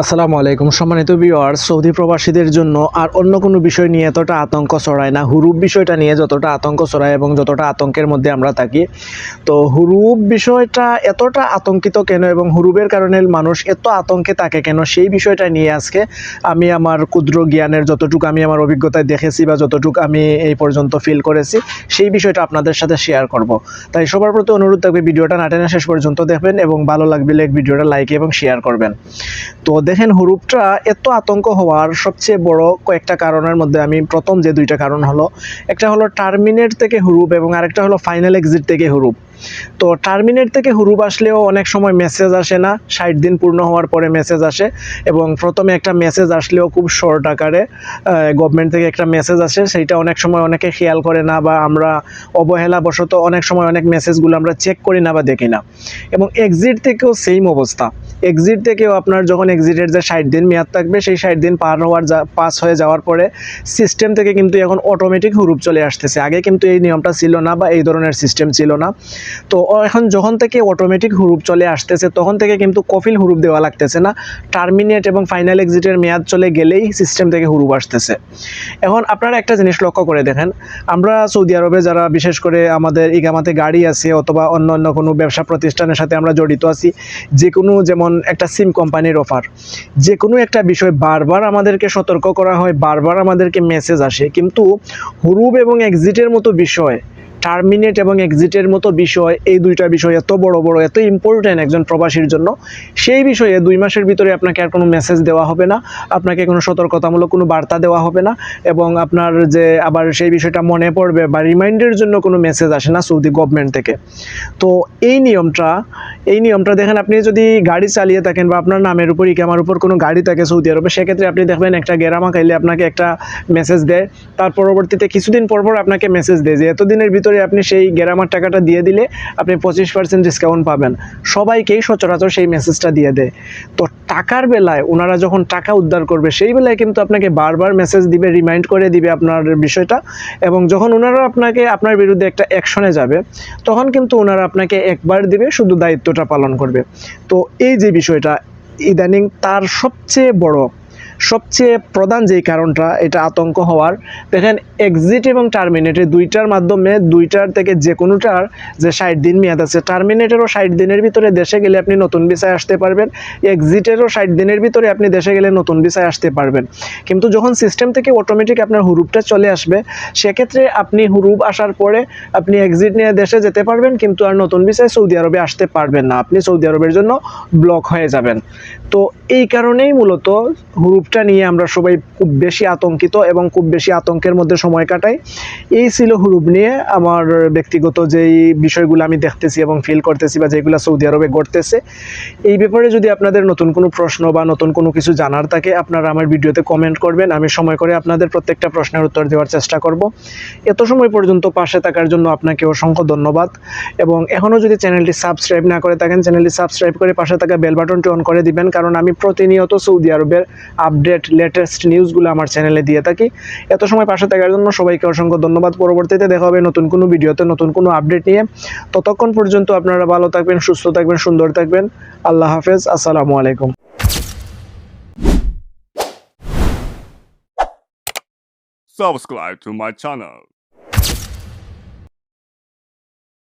আসসালামু আলাইকুম। সম্মানিত ভিউয়ার সৌদি প্রবাসীদের জন্য আর অন্য কোনো বিষয় নিয়ে এতটা আতঙ্ক ছড়ায় না। হুরুপ বিষয়টা নিয়ে যতটা আতঙ্ক ছড়ায় এবং যতটা আতঙ্কের মধ্যে আমরা থাকি, তো হুরুপ বিষয়টা এতটা আতঙ্কিত কেন এবং হুরুপের কারণে মানুষ এত আতঙ্কে থাকে কেন, সেই বিষয়টা নিয়ে আজকে আমি আমার ক্ষুদ্র জ্ঞানের যতটুকু আমি আমার অভিজ্ঞতায় দেখেছি বা যতটুকু আমি এই পর্যন্ত ফিল করেছি, সেই বিষয়টা আপনাদের সাথে শেয়ার করব। তাই সবার প্রতি অনুরোধ থাকবে, ভিডিওটা নাটেনা শেষ পর্যন্ত দেখবেন এবং ভালো লাগবে ভিডিওটা লাইক এবং শেয়ার করবেন। তো দেখেন হুরুপটা এত আতঙ্ক হওয়ার সবচেয়ে বড় কয়েকটা কারণের মধ্যে আমি প্রথম যে দুইটা কারণ হলো, একটা হলো টার্মিনেট থেকে হুরুপ এবং আরেকটা হলো ফাইনাল এক্সিট থেকে হুরুপ। তো টার্মিনেট থেকে হুরুপ আসলেও অনেক সময় মেসেজ আসে না, ষাট দিন পূর্ণ হওয়ার পরে মেসেজ আসে এবং প্রথমে একটা মেসেজ আসলেও খুব শর্ট আকারে গভর্নমেন্ট থেকে একটা মেসেজ আসে, সেইটা অনেক সময় অনেকে খেয়াল করে না বা আমরা অবহেলাবশত অনেক সময় অনেক মেসেজগুলো আমরা চেক করি না বা দেখি না। এবং এক্সিট থেকেও সেম অবস্থা। এক্সিট থেকেও আপনার যখন এক্সিটের যে ষাট দিন মেয়াদ থাকবে, সেই ষাট দিন পার হওয়ার পাস হয়ে যাওয়ার পরে সিস্টেম থেকে কিন্তু এখন অটোমেটিক হুরুপ চলে আসতেছে। আগে কিন্তু এই নিয়মটা ছিল না বা এই ধরনের সিস্টেম ছিল না। তো এখন যখন থেকে অটোমেটিক হুরুপ চলে আসতেছে, তখন থেকে কিন্তু কফিল হুরুপ দেওয়া লাগতেছে না। টার্মিনেট এবং ফাইনাল এক্সিটের মেয়াদ চলে গেলেই সিস্টেম থেকে হুরুপ আসতেছে। এখন আপনারা একটা জিনিস লক্ষ্য করে দেখেন। আমরা সৌদি আরবে যারা, বিশেষ করে আমাদের ইগামাতে গাড়ি আছে অথবা অন্য অন্য কোনো ব্যবসা প্রতিষ্ঠানের সাথে আমরা জড়িত আছি যে কোনো যেমন একটা সিম কোম্পানির অফার যে কোনো একটা বিষয় বারবার আমাদেরকে সতর্ক করা হয়, বারবার আমাদেরকে মেসেজ আসে, কিন্তু হুরুব এবং এক্সিটের মতো বিষয় টার্মিনেট এবং এক্সিটের মতো বিষয়, এই দুইটা বিষয় এত বড় বড়, এত ইম্পর্ট্যান্ট একজন প্রবাসীর জন্য, সেই বিষয়ে দুই মাসের ভিতরে আপনাকে আর কোনো মেসেজ দেওয়া হবে না, আপনাকে কোনো সতর্কতামূলক কোনো বার্তা দেওয়া হবে না, এবং আপনার যে আবার সেই বিষয়টা মনে পড়বে বা রিমাইন্ডের জন্য কোনো মেসেজ আসে না সৌদি গভর্নমেন্ট থেকে। তো এই নিয়মটা এই নিয়মটা দেখেন আপনি যদি গাড়ি চালিয়ে থাকেন বা আপনার নামের উপর ইকামার উপর কোনো গাড়ি থাকে সৌদি আরবে, সেক্ষেত্রে আপনি দেখবেন একটা গেরামা খাইলে আপনাকে একটা মেসেজ দেয়, তার পরবর্তীতে কিছুদিন পর পর আপনাকে মেসেজ দেয় যে এতদিনের ভিতরে আপনি সেই গেরামার টাকাটা দিয়ে দিলে আপনি পঁচিশ পার্সেন্ট ডিসকাউন্ট পাবেন। সবাইকেই সচরাচর সেই মেসেজটা দিয়ে দেয়। তো টাকার বেলায় ওনারা যখন টাকা উদ্ধার করবে, সেই বেলায় কিন্তু আপনাকে বারবার মেসেজ দিবে রিমাইন্ড করে দিবে আপনার বিষয়টা এবং যখন ওনারা আপনাকে, আপনার বিরুদ্ধে একটা অ্যাকশনে যাবে, তখন কিন্তু ওনারা আপনাকে একবার দিবে, শুধু দায়িত্বটা পালন করবে। তো এই যে বিষয়টা, ইদানিং তার সবচেয়ে বড় সবচেয়ে প্রধান যেই কারণটা, এটা আতঙ্ক হওয়ার, দেখেন এক্সিট এবং টার্মিনেটের দুইটার মাধ্যমে, দুইটার থেকে যে কোনোটার যে ষাট দিন মেয়াদ আছে টার্মিনেটেরও ষাট দিনের ভিতরে দেশে গেলে আপনি নতুন ভিসায় আসতে পারবেন এক্সিটেরও ষাট দিনের ভিতরে আপনি দেশে গেলে নতুন ভিসায় আসতে পারবেন। কিন্তু যখন সিস্টেম থেকে অটোমেটিক আপনার হুরুপটা চলে আসবে, সেক্ষেত্রে আপনি হুরুপ আসার পরে আপনি এক্সিট নিয়ে দেশে যেতে পারবেন, কিন্তু আর নতুন ভিসায় সৌদি আরবে আসতে পারবেন না। আপনি সৌদি আরবের জন্য ব্লক হয়ে যাবেন। তো এই কারণেই মূলত হুরুপটা নিয়ে আমরা সবাই খুব বেশি আতঙ্কিত এবং খুব বেশি আতঙ্কের মধ্যে সময় কাটাই। এই ছিল হুরুপ নিয়ে আমার ব্যক্তিগত যেই বিষয়গুলো আমি দেখতেছি এবং ফিল করতেছি বা যেগুলো সৌদি আরবে ঘটতেছে। এই ব্যাপারে যদি আপনাদের নতুন কোনো প্রশ্ন বা নতুন কোনো কিছু জানার থাকে, আপনারা আমার ভিডিওতে কমেন্ট করবেন। আমি সময় করে আপনাদের প্রত্যেকটা প্রশ্নের উত্তর দেওয়ার চেষ্টা করব। এত সময় পর্যন্ত পাশে থাকার জন্য আপনাকে অসংখ্য ধন্যবাদ এবং এখনও যদি চ্যানেলটি সাবস্ক্রাইব না করে থাকেন, চ্যানেলটি সাবস্ক্রাইব করে পাশে থাকা বেল বাটনটি অন করে দিবেন, কারণ আমি প্রতিনিয়ত সৌদি আরবের আপডেট লেটেস্ট নিউজগুলো আমার চ্যানেলে দিয়ে থাকি। এত সময় পাশে থাকার জন্য সবাইকে অসংখ্য ধন্যবাদ। পরবর্তীতে দেখা হবে নতুন কোনো ভিডিওতে, নতুন কোনো আপডেট নিয়ে। ততক্ষণ পর্যন্ত আপনারা ভালো থাকবেন, সুস্থ থাকবেন, সুন্দর থাকবেন। আল্লাহ হাফেজ, আসসালামু আলাইকুম। Subscribe to my channel.